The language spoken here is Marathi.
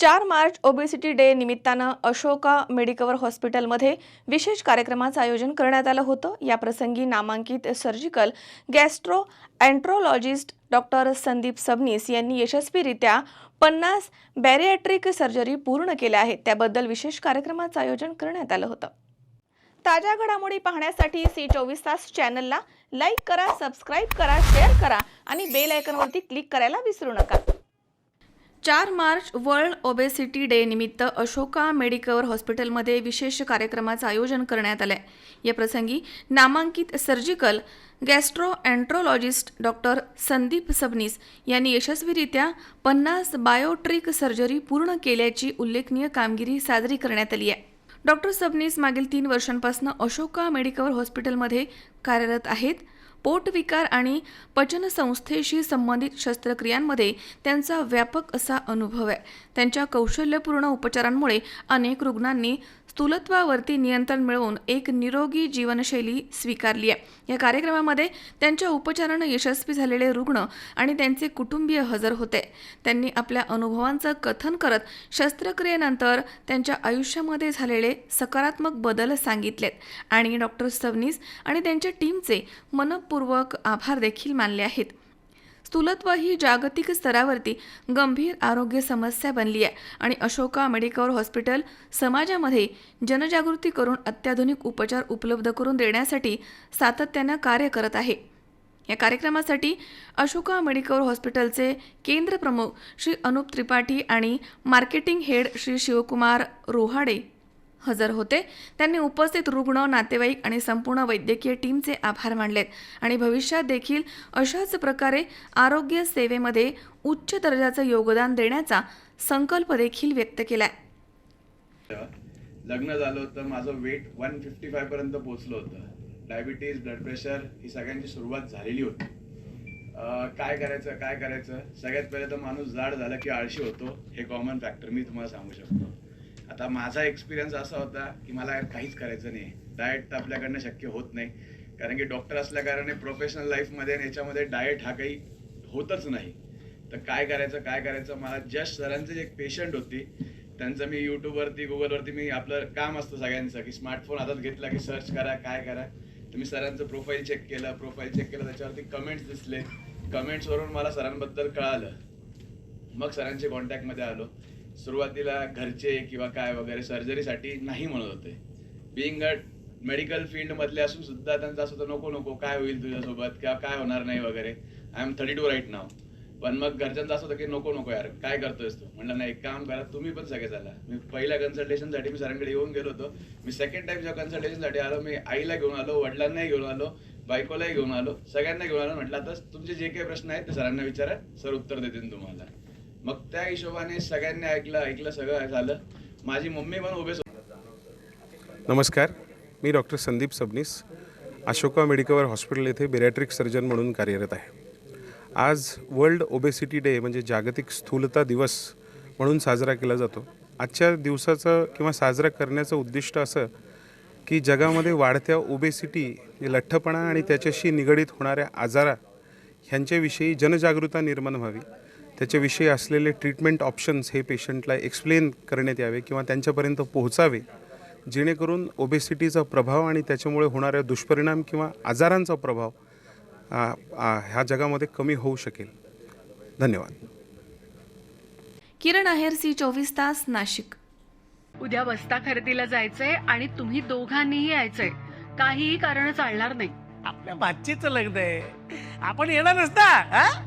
चार मार्च ओबेसिटी डे निमित्तानं अशोका मेडिकवर हॉस्पिटलमध्ये विशेष कार्यक्रमाचं आयोजन करण्यात आलं होतं. या प्रसंगी नामांकित surgical gastroenterologist doctor Sandeep Sabnis यांनी यशस्वीरित्या पन्नास बॅरिॲट्रिक सर्जरी पूर्ण केल्या आहेत. त्याबद्दल विशेष कार्यक्रमाचं आयोजन करण्यात आलं होतं. ताज्या घडामोडी पाहण्यासाठी सी चोवीस तास चॅनलला लाईक करा सबस्क्राईब करा शेअर करा आणि बेल आयकनवरती क्लिक करायला विसरू नका. चार मार्च वर्ल्ड ओबेसिटी डे निमित्त अशोका मेडिकवर हॉस्पिटलमध्ये विशेष कार्यक्रमाचं आयोजन करण्यात आलं आहे या प्रसंगी नामांकित surgical gastroenterologist doctor Sandeep Sabnis यांनी यशस्वीरित्या पन्नास बायोट्रिक सर्जरी पूर्ण केल्याची उल्लेखनीय कामगिरी साजरी करण्यात आली आहे. डॉक्टर सबनीस मागील तीन वर्षांपासून अशोका मेडिकवर हॉस्पिटलमध्ये कार्यरत आहेत. पोटविकार आणि पचनसंस्थेशी संबंधित शस्त्रक्रियांमध्ये त्यांचा व्यापक असा अनुभव आहे. त्यांच्या कौशल्यपूर्ण उपचारांमुळे अनेक रुग्णांनी स्थूलत्वावरती नियंत्रण मिळवून एक निरोगी जीवनशैली स्वीकारली आहे. या कार्यक्रमामध्ये त्यांच्या उपचारानं यशस्वी झालेले रुग्ण आणि त्यांचे कुटुंबीय हजर होते. त्यांनी आपल्या अनुभवांचं कथन करत शस्त्रक्रियेनंतर त्यांच्या आयुष्यामध्ये झालेले सकारात्मक बदल सांगितलेत आणि डॉक्टर सवनीस आणि त्यांच्या टीमचे मनपूर्वक आभार देखील मानले आहेत. स्थूलत्व ही जागतिक स्तरावरती गंभीर आरोग्य समस्या बनली आहे. आणि अशोका मेडिकल हॉस्पिटल समाजामध्ये जनजागृती करून अत्याधुनिक उपचार उपलब्ध करून देण्यासाठी सातत्यानं कार्य करत आहे. या कार्यक्रमासाठी अशोका मेडिकल हॉस्पिटलचे केंद्र प्रमुख श्री अनुप त्रिपाठी आणि मार्केटिंग हेड श्री शिवकुमार रोहाडे हजर होते. त्यांनी उपस्थित रुग्ण नातेवाईक आणि संपूर्ण वैद्यकीय टीमचे आभार मानलेत. आणि भविष्यात देखील अशाच प्रकारे आरोग्य सेवेमध्ये उच्च दर्जाचं योगदान देण्याचा संकल्प देखील व्यक्त केलाय. लग्न झालं होतं. माझं वेट वन फिफ्टी फाय पर्यंत पोहोचलं होतं. डायबिटीज ब्लड प्रेशर ही सगळ्यांची सुरुवात झालेली होती. काय करायचं काय करायचं? सगळ्यात पहिले तर माणूस जाड झाला की आळशी होतो. हे कॉमन फॅक्टर मी तुम्हाला सांगू शकतो. आता माझा एक्सपिरियन्स असा होता की मला काहीच करायचं नाही. डाएट तर आपल्याकडनं शक्य होत नाही. कारण की डॉक्टर असल्याकारणाने प्रोफेशनल लाईफमध्ये आणि याच्यामध्ये डाएट हा काही होतच नाही. तर काय करायचं काय करायचं? मला जस्ट सरांचे जे एक पेशंट होती त्यांचं मी यूट्यूबवरती गुगलवरती मी आपलं काम असतं सगळ्यांचं की स्मार्टफोन हातात घेतला की सर्च करा काय करा. तर मी सरांचं प्रोफाईल चेक केलं प्रोफाईल चेक केलं त्याच्यावरती कमेंट्स दिसले. कमेंट्सवरून मला सरांबद्दल कळालं. मग सरांच्या कॉन्टॅक्टमध्ये आलो. सुरुवातीला घरचे किंवा काय वगैरे सर्जरीसाठी नाही म्हणत होते. बिईंग अ मेडिकल फील्डमधले असून सुद्धा त्यांचा असं तर नको नको काय होईल तुझ्यासोबत? किंवा काय होणार नाही वगैरे? I am thirty two right नाव पण मग घरच्यांचं असं होतं की नको नको यार काय करतोयस तू? म्हणलं नाही एक काम करा तुम्ही पण सगळे झाला मी पहिल्या कन्सल्टेशनसाठी मी सरांकडे येऊन गेलो होतो. मी सेकंड टाइम जेव्हा कन्सल्टेशनसाठी आलो मी आईला घेऊन आलो वडिलांनाही घेऊन आलो बायकोलाही घेऊन आलो सगळ्यांना घेऊन आलो. म्हटलं आता तुमचे जे काही प्रश्न आहेत ते सरांना विचारा सर उत्तर देतील तुम्हाला. मग त्या हिशोबाने सगळ्यांनी ऐकलं ऐकलं सगळं झालं. माझी मम्मी पण उभे नमस्कार मी doctor Sandeep Sabnis Ashoka Medicover hospital येथे बेरॅट्रिक सर्जन म्हणून कार्यरत आहे. आज वर्ल्ड ओबेसिटी डे म्हणजे जागतिक स्थूलता दिवस म्हणून साजरा केला जातो. आजच्या दिवसाचं किंवा साजरा करण्याचं उद्दिष्ट असं की जगामध्ये वाढत्या ओबेसिटी लठ्ठपणा आणि त्याच्याशी निगडीत होणाऱ्या आजारा ह्यांच्याविषयी जनजागृता निर्माण व्हावी. त्याच्याविषयी असलेले ट्रीटमेंट ऑप्शन्स हे पेशंटला एक्सप्लेन करण्यात यावे किंवा त्यांच्यापर्यंत पोहोचावे जेणेकरून ओबेसिटीचा प्रभाव आणि त्याच्यामुळे होणाऱ्या दुष्परिणाम किंवा आजारांचा प्रभाव ह्या जगामध्ये कमी होऊ शकेल. धन्यवाद. किरण आहेर सी चोवीस तास नाशिक. उद्या बस्ता खरेदीला जायचंय आणि तुम्ही दोघांनीही यायचंय. काहीही कारण चालणार नाही. आपल्या भाचीचं लग्न आहे. आपण येणारच ना